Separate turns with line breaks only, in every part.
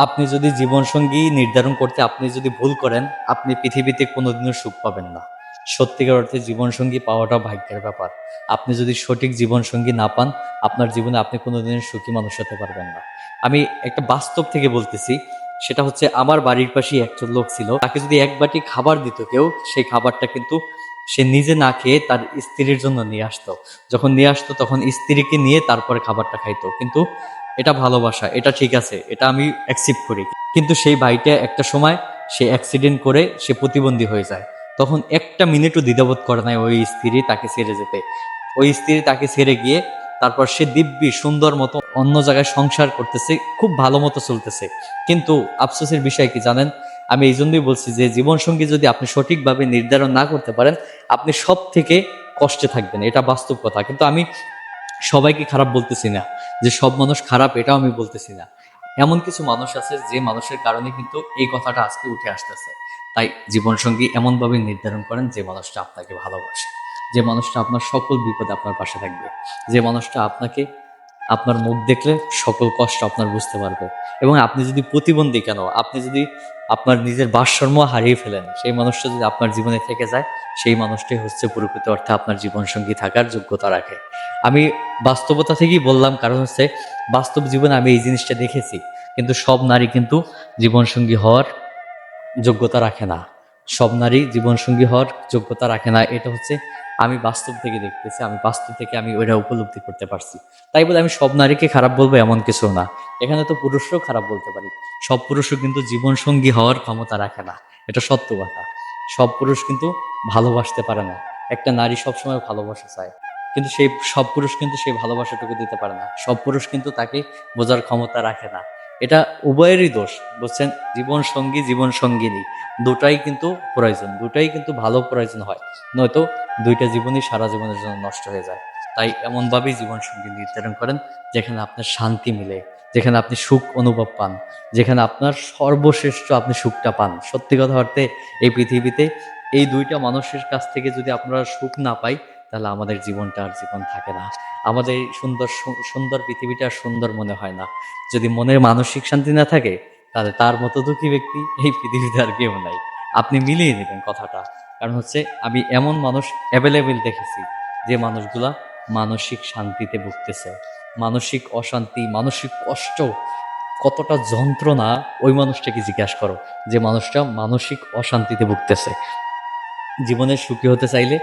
আপনি যদি জীবনসঙ্গী নির্ধারণ করতে আপনি যদি ভুল করেন, আপনি পৃথিবীতে কোনোদিনও সুখ পাবেন না। সত্যিকার অর্থে জীবনসঙ্গী পাওয়াটা ভাগ্যের ব্যাপার। আপনি যদি সঠিক জীবনসঙ্গী না পান, আপনার জীবনে আপনি কোনোদিনও সুখী মানুষ হতে পারবেন না। আমি একটা বাস্তব থেকে বলতেছি, সেটা হচ্ছে আমার বাড়ির পাশেই একজন লোক ছিল। তাকে যদি এক বাটি খাবার দিত কেউ, সেই খাবারটা কিন্তু সে নিজে না খেয়ে তার স্ত্রীর জন্য নিয়ে আসতো। যখন নিয়ে আসতো তখন স্ত্রীকে নিয়ে তারপরে খাবারটা খাইতো। কিন্তু এটা ভালোবাসা, এটা ঠিক আছে, এটা আমি অ্যাকসেপ্ট করি। কিন্তু সেই ভাইটা একটা সময় সে অ্যাক্সিডেন্ট করে সে প্রতিবন্ধী হয়ে যায়। তখন একটা মিনিটও দ্বিধাবোধ করে নাই ওই স্ত্রী তাকে ছেড়ে যেতে। ওই স্ত্রী তাকে ছেড়ে গিয়ে তারপর সে দিব্যি, সুন্দর মতো অন্য জায়গায় সংসার করতেছে, খুব ভালো মতো চলতেছে। কিন্তু আফসোসের বিষয় কি জানেন? আমি এই জন্যই বলছি যে জীবনসঙ্গী যদি আপনি সঠিকভাবে নির্ধারণ না করতে পারেন, আপনি সব থেকে কষ্টে থাকবেন। এটা বাস্তব কথা। কিন্তু আমি সবাইকে খারাপ বলতেছি না, যে সব মানুষ খারাপ এটাও আমি বলতেছি না। এমন কিছু মানুষ আছে যে মানুষের কারণে কিন্তু এই কথাটা আজকে উঠে আসতেছে। তাই জীবনসঙ্গী এমনভাবে নির্ধারণ করেন যে মানুষটা আপনাকে ভালোবাসে। যে মানুষটা আপনার সকল বিপদে আপনার পাশে থাকবে। যে মানুষটা আপনাকে আপনার মুখ দেখলে সকল কষ্ট আপনার বুঝতে পারবে। এবং আপনি যদি প্রতিবন্ধী কেন? আপনি যদি আপনার নিজের ভারসাম্য হারিয়ে ফেলেন, সেই মানুষটা যদি আপনার জীবনে থেকে যায়, সেই মানুষটাই হচ্ছে প্রকৃত অর্থে আপনার জীবনসঙ্গী থাকার যোগ্যতা রাখে। আমি বাস্তবতা থেকেই বললাম, কারণ হচ্ছে বাস্তব জীবনে আমি এই জিনিসটা দেখেছি। কিন্তু সব নারী কিন্তু জীবনসঙ্গী হওয়ার যোগ্যতা রাখে না। সব নারী জীবনসঙ্গী হওয়ার যোগ্যতা রাখে না, এটা হচ্ছে আমি বাস্তব থেকে দেখতেছি, আমি বাস্তব থেকে আমি ওইটা উপলব্ধি করতে পারছি। তাই বলে আমি সব নারীকে খারাপ বলব এমন কিছু না। এখানে তো পুরুষরাও খারাপ বলতে পারি। সব পুরুষও কিন্তু জীবনসঙ্গী হওয়ার ক্ষমতা রাখে না, এটা সত্য কথা। সব পুরুষ কিন্তু ভালোবাসতে পারে না, একটা নারী সবসময় ভালোবাসা চায়। কিন্তু সেই সব পুরুষ কিন্তু সেই ভালোবাসাটুকু দিতে পারে না। সব পুরুষ কিন্তু তাকে বোঝার ক্ষমতা রাখে না। এটা উভয়েরই দোষ, বুঝছেন? জীবন সঙ্গী জীবন সঙ্গিনী দুটাই কিন্তু প্রয়োজন দুটাই কিন্তু ভালো প্রয়োজন হয়। নয়তো দুইটা জীবনই সারা জীবনের জন্য নষ্ট হয়ে যায়। তাই এমনভাবেই জীবন সঙ্গী নির্ধারণ করেন, যেখানে আপনার শান্তি মিলে, যেখানে আপনি সুখ অনুভব পান, যেখানে আপনার সর্বশ্রেষ্ঠ আপনি সুখটা পান। সত্যি কথা অর্থে এই পৃথিবীতে এই দুইটা মানুষের কাছ থেকে যদি আপনারা সুখ না পাই, তাহলে আমাদের জীবনটা আর জীবন থাকে না। আমাদের সুন্দর সুন্দর পৃথিবীটা সুন্দর মনে হয় না। যদি মনের মানসিক শান্তি না থাকে তাহলে তার মতো দুঃখী ব্যক্তি এই পৃথিবীতে আর কেউ নাই। আপনি মিলিয়ে নেবেন কথাটা। কারণ হচ্ছে, আমি এমন মানুষ অ্যাভেলেবেল দেখেছি, যে মানুষগুলা মানসিক শান্তিতে ভুগতেছে। মানসিক অশান্তি, মানসিক কষ্ট, কতটা যন্ত্রণা ওই মানুষটাকে জিজ্ঞাসা করো, যে মানুষটা মানসিক অশান্তিতে ভুগতেছে। জীবনে সুখী হতে চাইলে,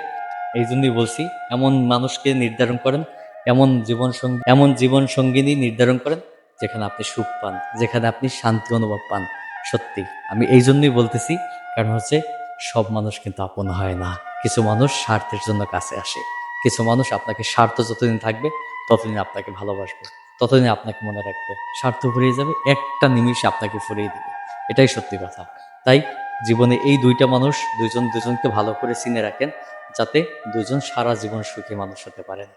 এই জন্যই বলছি, এমন মানুষকে নির্ধারণ করেন, এমন জীবন এমন জীবন সঙ্গিনী নির্ধারণ করেন যেখানে আপনি সুখ পান, যেখানে আপনি শান্তি অনুভব পান। সত্যি, আমি এই জন্যই বলতেছি, কারণ হচ্ছে সব মানুষ কিন্তু আপন হয় না। কিছু মানুষ স্বার্থের জন্য কাছে আসে। কিছু মানুষ আপনাকে স্বার্থ যতদিন থাকবে, ততদিন আপনাকে ভালোবাসবে, ততদিন আপনাকে মনে রাখবে। স্বার্থ ফুরিয়ে যাবে, একটা নিমিষে আপনাকে ফুরিয়ে দেবে। এটাই সত্যি কথা। তাই জীবনে এই দুইটা মানুষ দুইজন দুজনকে ভালো করে চিনে রাখেন, যাতে দুজন সারা জীবন সুখী মানুষ হতে পারেন।